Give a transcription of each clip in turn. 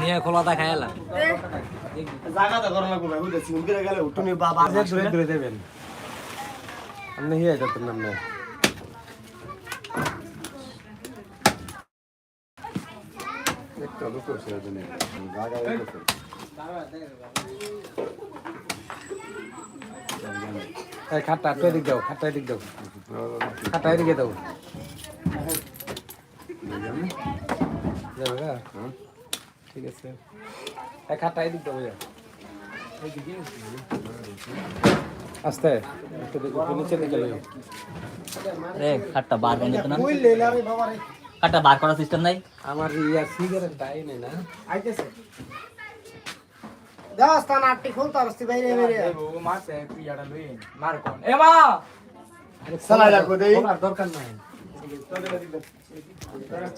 নিয়ে খোলাটা খাইলাম জায়গাটা করা লাগবে না বুঝেছি। উনকে গেলে তুমি বাবা ধরে ধরে দেবেন। আপনি হিয়া একটা লোক করছে জানেন জায়গা করছে এই খাটটা তো দিক দাও খাটটা দিক দাও খাটটা এদিকে দাও যাবে গা? ঠিক আছে এই খাটটা এদিক দাও ভাইয়া আস্তে একটু দিকে- একটু নিচে দিকে লইও। রে খাটটা বার করে নিত না কই লেলা রে বাবা রে খাটটা বার করার সিস্টেম নাই। আমার ইয়া সিগারেট টাই নেই না। আইতেছে। দাস তা নাটটি খুলতে পারছি বাইরে বাইরে। চালাই রাখো দেই। ওনার দরকার নাই।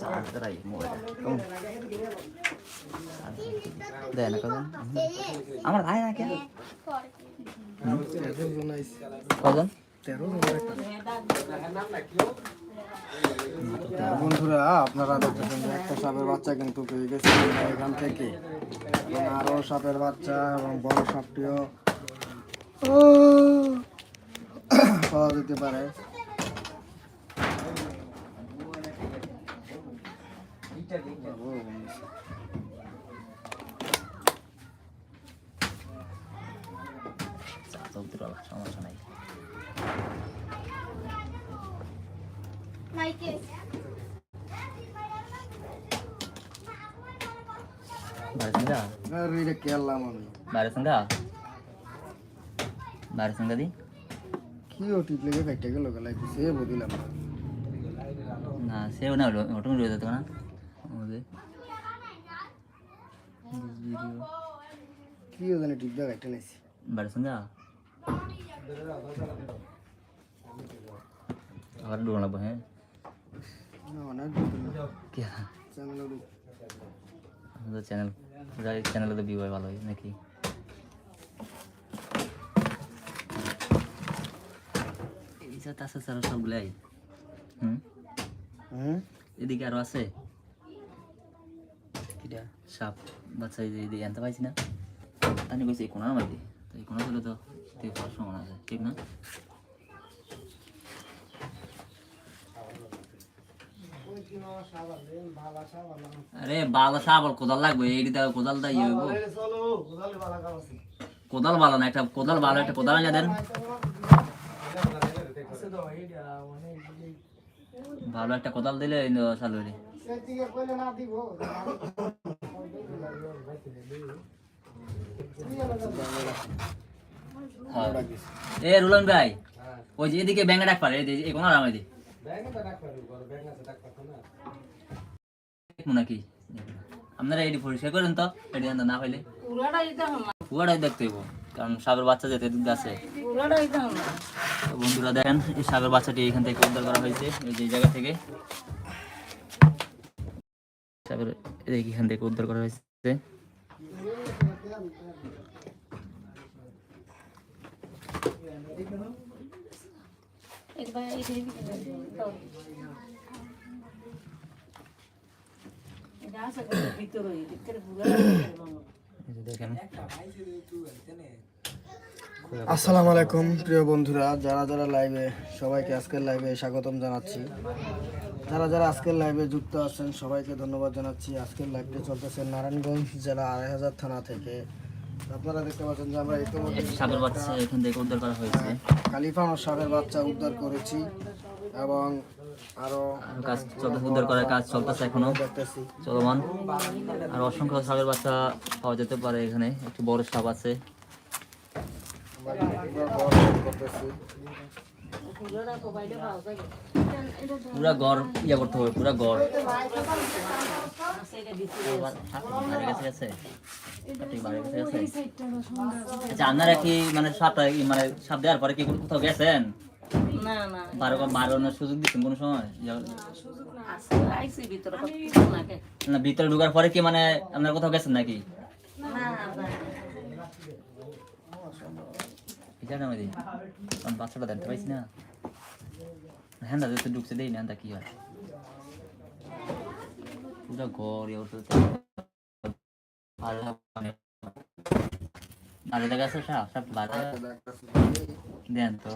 চার্জারাই মোবাইল দেয় না কজন? আমার আয় না কেন? কজন? বন্ধুরা আপনারা দেখতেছেন যে একটা সাপের বাচ্চা কিন্তু পেয়ে গেছে এখান থেকে। এবং আরও সাপের বাচ্চা এবং বড় সাপটিও পাওয়া যেতে পারে। সমস্যা নাই। মাইকে। বারে সঙ্গা আর এটা কেলাম আমি? বারে সঙ্গা দি? কি ও টিপ লেগে ফেটে গেল গেলাই সে বুঝলাম না না সেও না হলো অটোমেটিক হয়ে যেত না। আমাদের। কি ও জানি টিপ দিয়ে ফেটে নাইছি বারে সঙ্গা আবার ডুবো লাগবো হ্যাঁ না অনেক কি চ্যানেল আমাদের চ্যানেল চ্যানেলে তো ভিউ হয় ভালো হয় নাকি? এই যে আছে স্যার সবগুলাই হুম? হুম এদিকে আরও আছে। কিটা সাপ বাচ্চা এই যে এদিকে আনতে পাইছি না। তানি কইছে এই তো কোনা ছিল তো আছে ঠিক না? আরে বালা সাপ কোদাল লাগবে এইটি দাও কোদাল দাই হইব। চলো কোদালে বালা না, একটা কোদাল ভালো, একটা কোদাল আনিয়ে দেন। ভালো একটা কোদাল দিলে চালু হইলে হ্যাঁ। এ রুলন ভাই, ওই যে এদিকে ব্যাঙ্গে ডাক পারে, এই আমার দি নাকি? আপনারা এটি পরিষ্কার করেন তো এটি না পাইলে পুরাটাই দেখতে হইব কারণ সাপের বাচ্চা যেতে এদিক আছে। বন্ধুরা দেখেন এই সাপের বাচ্চাটি এখান থেকে উদ্ধার করা হয়েছে এই যে জায়গা থেকে। যে এখান থেকে উদ্ধার করা হয়েছে। একবার এখানে দাও এটা আছে ভিতরে ভিতরে পুরো দেখেন। আসসালামু আলাইকুম প্রিয় বন্ধুরা যারা যারা লাইভে সবাইকে আজকের লাইভে স্বাগতম জানাচ্ছি। যারা যারা আজকের লাইভে যুক্ত আছেন সবাইকে ধন্যবাদ জানাচ্ছি। আজকের লাইভটি চলতেছে নারায়ণগঞ্জ জেলা আড়াই হাজার থানা থেকে। আপনারা দেখতে পাচ্ছেন যে আমরা ইতিমধ্যে সাপের বাচ্চা এখান থেকে উদ্ধার করা হয়েছে। কালিফানো সাপের বাচ্চা উদ্ধার করেছি এবং আরও কাজ চলতে উদ্ধার করার কাজ চলতেছে এখনও। চলমান। আর অসংখ্য সাপের বাচ্চা পাওয়া যেতে পারে এখানে। একটি বড় সাপ আছে। পুরা গড় ইয়া করতে হবে পুরা গড় কাছে আছে। আচ্ছা আপনারা কি মানে সাপটা মানে সাপ দেওয়ার পরে কি কোথাও গেছেন? না না বারো বারোনোর সুযোগ দিচ্ছেন কোনো সময়? যে- আসলে আইসি ভিতরে কত না ভিতরে ঢোকার পরে কি মানে আপনার কোথাও গেছেন নাকি? বাচ্চাটা দেখতে পাইছি না। হ্যাঁ দাদা তো ঢুকছে দেই না কি হয়? পুরো ঘর আছে সব সব ভালো দেন তো।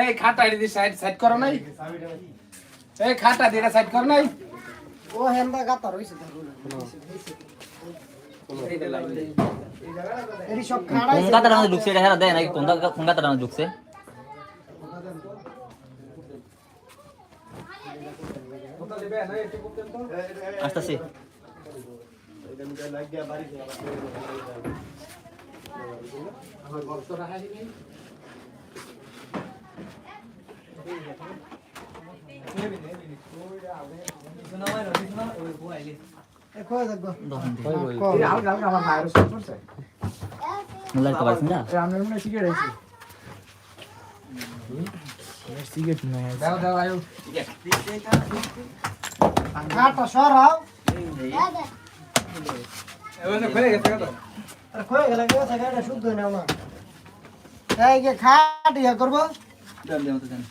এই খাটা এটি সাইড সাইড করো নাই? এই খাটা দিয়ে সাইড করো নাই? ও হেন্দা গাতা রইছে এটি সব খাড়া কোন গাতার মধ্যে ঢুকছে? এটা হেরা দেয় নাকি? কোন গাতার মধ্যে ঢুকছে আসতেছি কই দেখব দহন দি কম। আমার মায়ের সব করছে মুলার কবার সিনা আমি আছি সিগারেট নাই দাও দাও আয়ু খাটা সরাও। এবারে ফেলে গেছে কত? আর কই গেলে গেছে গাড়ি শুদ্ধ না এই যে খাট ইয়া করব। দেন দেন তো দেন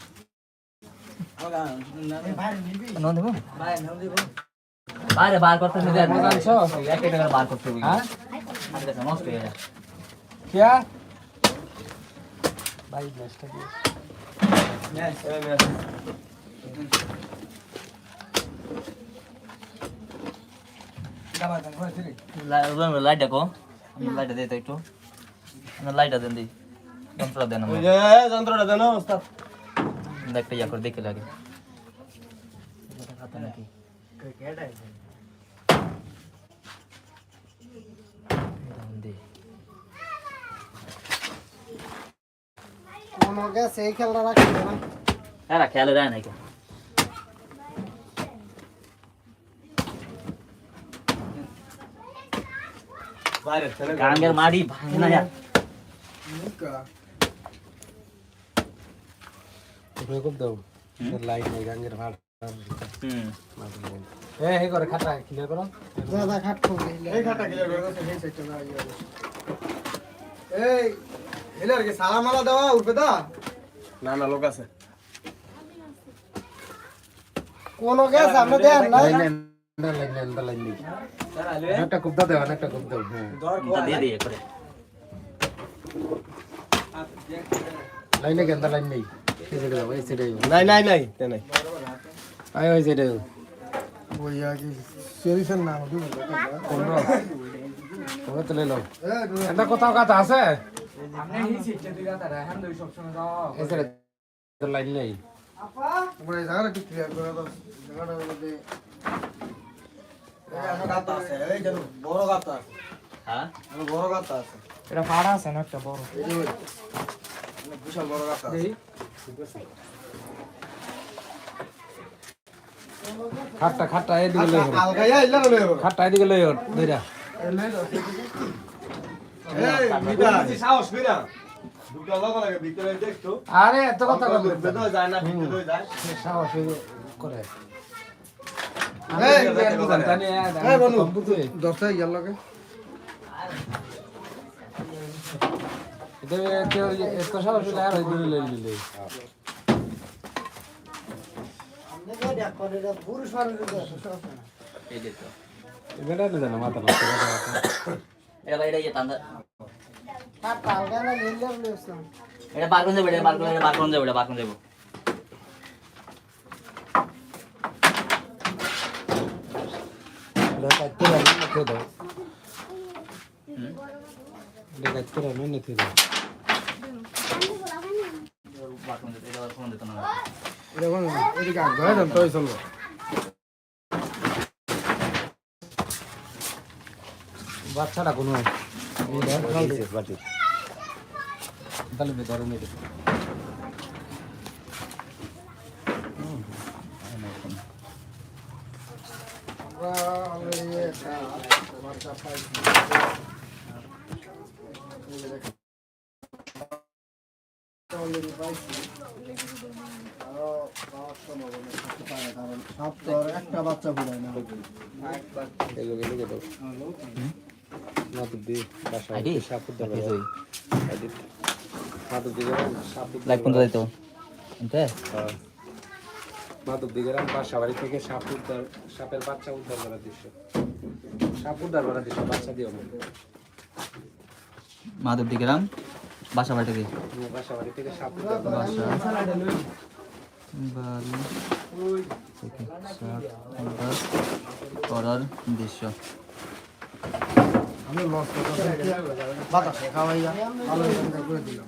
বাইরে বার করতে বার করতে হ্যাঁ? নষ্ট হয়ে যায় গ্লাসটা দিয়ে লাইট দেখো। লাইট দে তো একটু। লাইটটা দেন দি। যন্ত্রটা দেন। যন্ত্রটা দেন ওস্তাদ। দেখতে ইয়া করে দেখে লাগে। গেছে এই খেলটা রাখি না। খেয়ালে দেয় নাকি গাঙ্গের মাড়ি ভাঙে না খুব দাও। লাইট নেই গাঙ্গের ভাড় হুম। এ হে করে খাটা ক্লিয়ার করো। দাদা খাট করবে এই খাটটা ক্লিয়ার করে। এই সাইডটা না এই এলার কি সালা মালা দেওয়া উঠবে দা? না না লোক আছে। কোন গেছে আমরা দেন না একটা কুপ দাও একটা কুপ দাও হ্যাঁ। এটা দিয়ে দিয়ে করে লাইনে কেন লাইন নেই। যাও এই সাইডে নাই নাই নাই তে নাই। আয় ওই সাইডে বইয়া কি সলিউশন না হবে কোন তো এটা কোথাও আছে? এই লাইন নেই। জায়গাটা কি ক্লিয়ার করে দাও। জায়গাটার হ্যাঁ এখানে বড় গাতা আছে এটা ফাড়া আছে না একটা বড়? বিশাল বড় গাতা আছে খাটটা খাটটা এদিকে লই হবে খাটটা এদিকে লই দুইটা সাহস কইরা আরে এত কথা কর যায় না। ভিতরে যায় সাহস করে। মাথা এটা বাইরে টান্দা কাটা আলগাইয়া ইল্লা লই আসলাম এটা বার করে যাবে এটা বার করে এটা বার যাবে যাব। এটা কাটতে রাখি না খেয়ে দাও। এটা কাটতে রাখি না দাও। বার করে দিতে এটা বার করে দিতে না এটা কোন এদিকে আগে দেন তো চলবে বাচ্চাটা কোনো তাহলে ধরে already একটা বাচ্চা পাইছি। এই যে দেখেন। already পাইছি। আরও পাওয়ার সম্ভাবনা থাকতে পারে, কারণ সাপ তো আর একটা বাচ্চা ফুটায় না বাড়ি থেকে সাপ উদ্ধার সাপের বাচ্চা উদ্ধার করার দৃশ্য সাপ উদ্ধার করার দৃশ্য বাচ্চা দিও মাধব দিগেরাম বাসা। বাড়ি থেকে করার দৃশ্য। আমি লস বাতাসে খাওয়াইয়া ভালো করে দিলাম।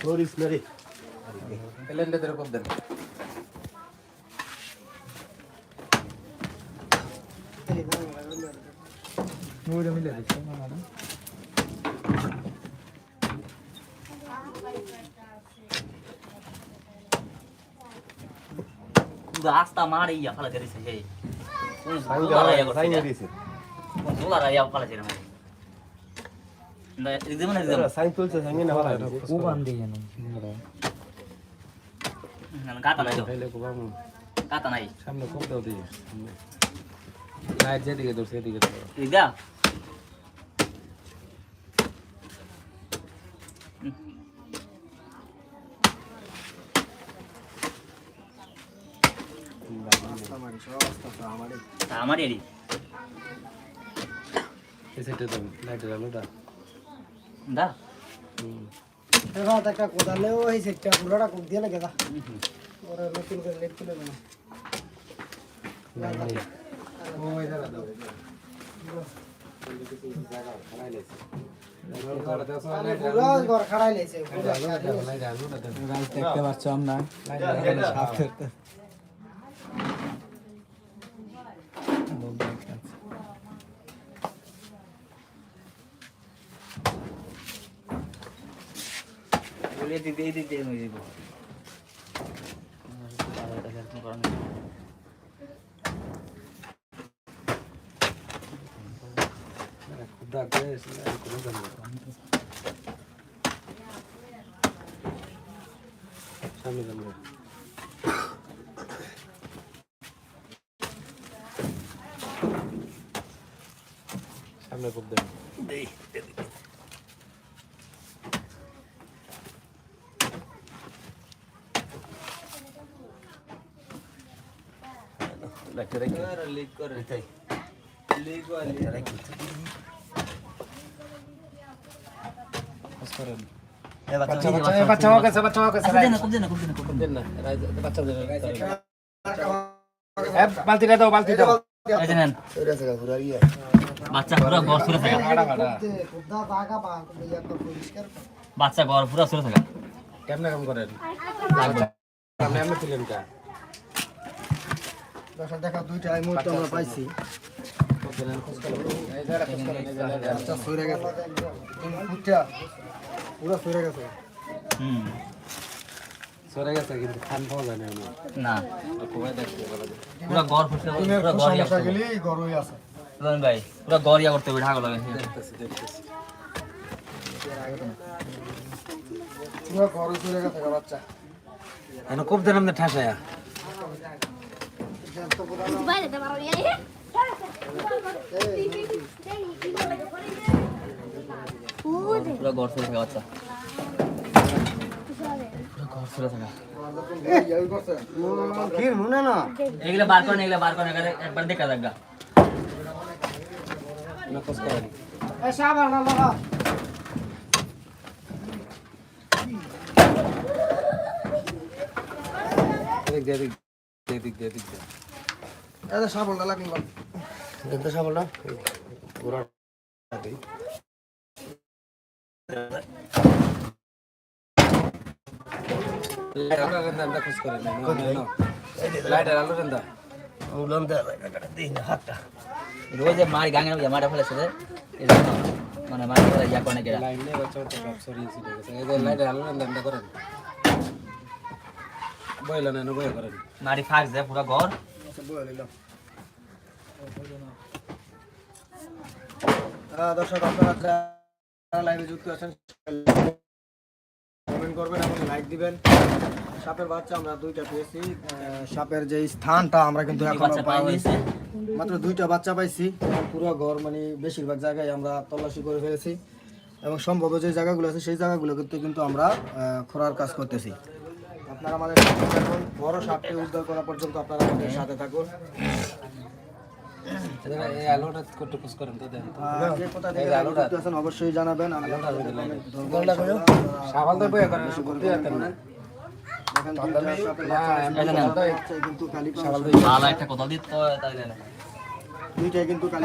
এই বাবু আকাশে এলেন্ডে এরকম দেন রাস্তা মারে ইয়া ফালা দিছে সেই কোন জোলা ইয়া করছে কোন জোলা ইয়া ফালা দিছে আমারই। আমার এই লাইটের আলোটা দা এবার একটা কোদালেও এই সেটটা পুরোটা কোক দিয়ে লাগে দা ওরা নতুন করে লেট তুলে দেবো ওই দাঁড়া দাও পুরো ঘর খাড়াই লেছে দেখতে পাচ্ছ আমরা যাব খুদা করে কোনো সামনে সামনে সামনে খুব দেন লিক করে লিক বাচ্চা বাচ্চা বাচ্চা হোক আছে বাচ্চা হোক আছে আচ্ছা দেন না খুব দেন না খুব দেন না খুব দেন দেন না বাচ্চা দেন বালতিটা দাও বালতি দাও এই যে নেন এটা ঘুরা গিয়ে বাচ্চা পুরো সুরে থাকা ইয়া বাচ্চা পুরো সুরে কেমনে কাম করেন আপনি দশা দেখা দুইটা এই মুহূর্তে আমরা পাইছি। আচ্ছা সরে গেছে। পুরো সরে গেছে। হুম। সরে গেছে কিন্তু খান পাওয়া যায় না পুরো গড় গড় ইয়া আছে। ভাই পুরো গড় ইয়া করতে হবে ঢাকা লাগে। দেখতেছি দেখতেছি। পুরো গরম সরে গেছে বাচ্চা। এখন খুব দেন ঠাসায়া। বাইরে দেবার পুরো গড় ছেড়ে থাকা বাচ্চা পুরো গড় ছেড়ে থাকা কি মনে না এগুলো বার করেন এগুলো বার করেন এখানে একবার দেখা যাক গা। না খোঁজ করেন এদিক এটা সাবলটা লাগল। এটা সাবলটা লাইট আলো রেন্দা আমরা খোঁজ করেন। লাইটের আলো রেন্দা উলাম দে। দিন হাতটা। রোজ যে মার গাঙে মারা ফেলেছে মানে মার ফেলে ইয়া করে নাকি লাইন বাচ্চা বাচ্চা সব সরিয়ে ছিটে গেছে। এই যে লাইটের আলো রেন্দা করেন। বইলা না বই করেন। মারি ফাঁক যায় পুরো ঘর। নিলাম। আহ, দর্শক আপনারা যারা লাইভে যুক্ত আছেন কমেন্ট করবেন এবং লাইক দিবেন। সাপের বাচ্চা আমরা দুইটা পেয়েছি। সাপের যে স্থানটা আমরা কিন্তু এখনও বাচ্চা পাই পাইনি। হয়েছে মাত্র দুইটা বাচ্চা পাইছি। পুরো ঘর মানে বেশিরভাগ জায়গায় আমরা তল্লাশি করে ফেলেছি। এবং সম্ভব যে জায়গাগুলো আছে সেই জায়গাগুলো কিন্তু কিন্তু আমরা খোঁড়ার কাজ করতেছি। আপনারা আমাদের বড় সাপকে উদ্ধার করা পর্যন্ত আপনারা আমাদের সাথে থাকুন। এই আলোটা একটু খোঁজ করেন তো দেন কে কোথা থেকে যুক্ত আছেন অবশ্যই জানাবেন সাবাল যেতেন না একটা কথা দিত তো না। দুইটাই কিন্তু কালী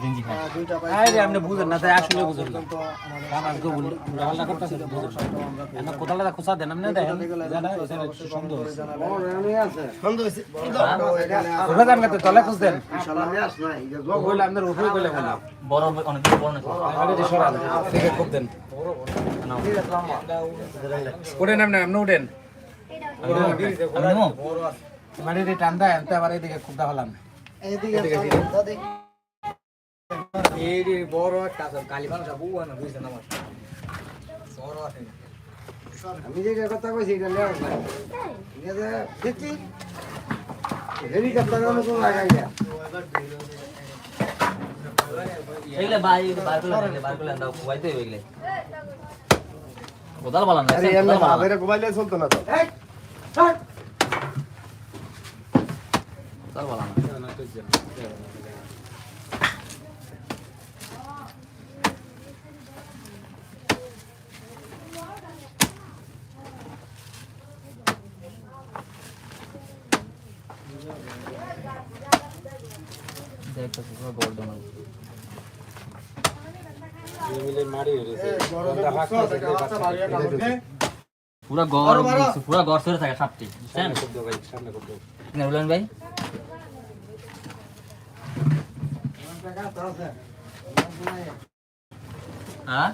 জিঞ্জি আরে আপনি বুঝেন না তাই আসলে বুঝেন না। আমার গো বলি রান্না করতেছে বুঝেন। না এনা কোথালে খোসা দেন আপনি দেখেন। জানা এটা সুন্দর। ওটা জান কত তলে খুঁজ দেন। বলে আপনার উপরে কইলে বলে বড় অনেক বড় নাকি আরে যে সরান দেখে খুব দেন। ওঠেন আপনি মানে আবার এদিকে খুব এই বড় একটা কালী মানুষ না বুঝছেন আমার? বড় আছে। আমি কথা কইছি এটা না দেখি। এগুলো বাই এগুলো দাও কোদাল বলা না চলতো না তো। এই কোদাল বলা না পুরো গোল্ডেন মিলে মারি হইছে পুরো গড় পুরো গড় সরে থাকে সাপটি বুঝছেন? ভাই বলেন ভাই। হ্যাঁ?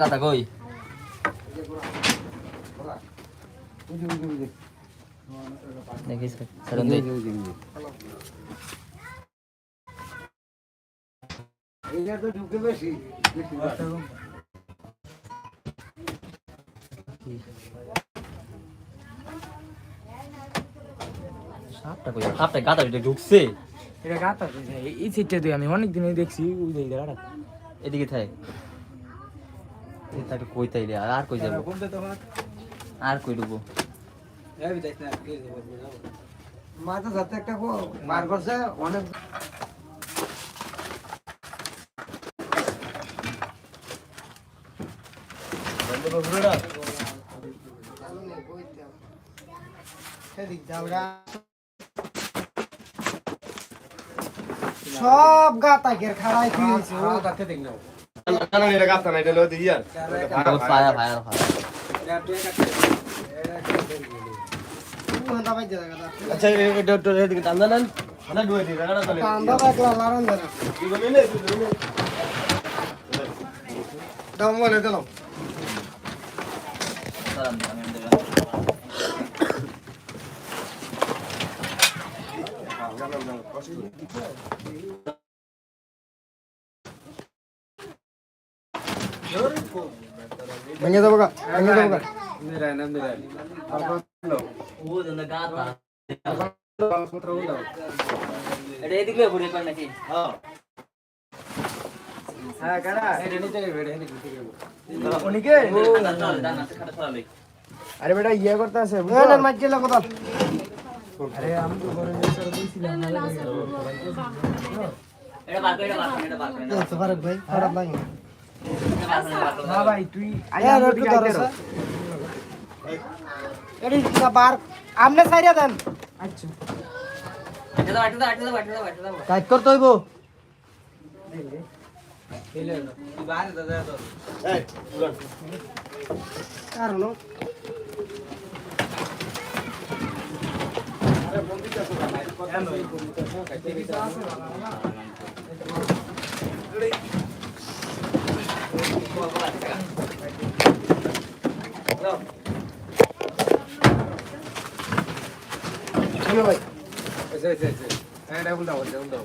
কথা কই? দেখিস সেরকম তো ঢুকে বেশি সাপটা কই সাপটা গাতা ভিতরে ঢুকছে। এটা গাতা এই সিটটা তুই আমি অনেক দিন দেখছি ওই জায়গাটা। এদিকে থাক। তাকে কই তাইলে? আর কই যাব? আর কই ঢুকবো? মাথা যাতে একটা মার করছে অনেক সব খাড়াই দেখ এটা গাতা না এটা হলো ইয়ার ফায়ার ফায়ার ফায়ার আচ্ছা এটা তো এদিকে টান্দা নেন। না দুই দিন রাগা চলে কান্দা বাকলা লারন দেনা দুই মিলে দুই দাম বলে দিলাম। ভেঙে দেবো গা ভেঙে দেবো গা সরালে। আরে বেটা ইয়ে করতে আছে। না মাইকে লাগো দাও আরে আমি তো বড় স্যার বলছিলাম এটা করে, এটা ফারুক ভাই খারাপ লাগে বার করে, না ভাই তুই এ রটু ধরো এডি বার। আমনে সাইরা দেন। আচ্ছা। এটা দাও, এটা দাও, এটা দাও, এটা দাও, এটা কাজ করতে হইব। কারণ ভাই এটা উল্টাও এটা উল্টাও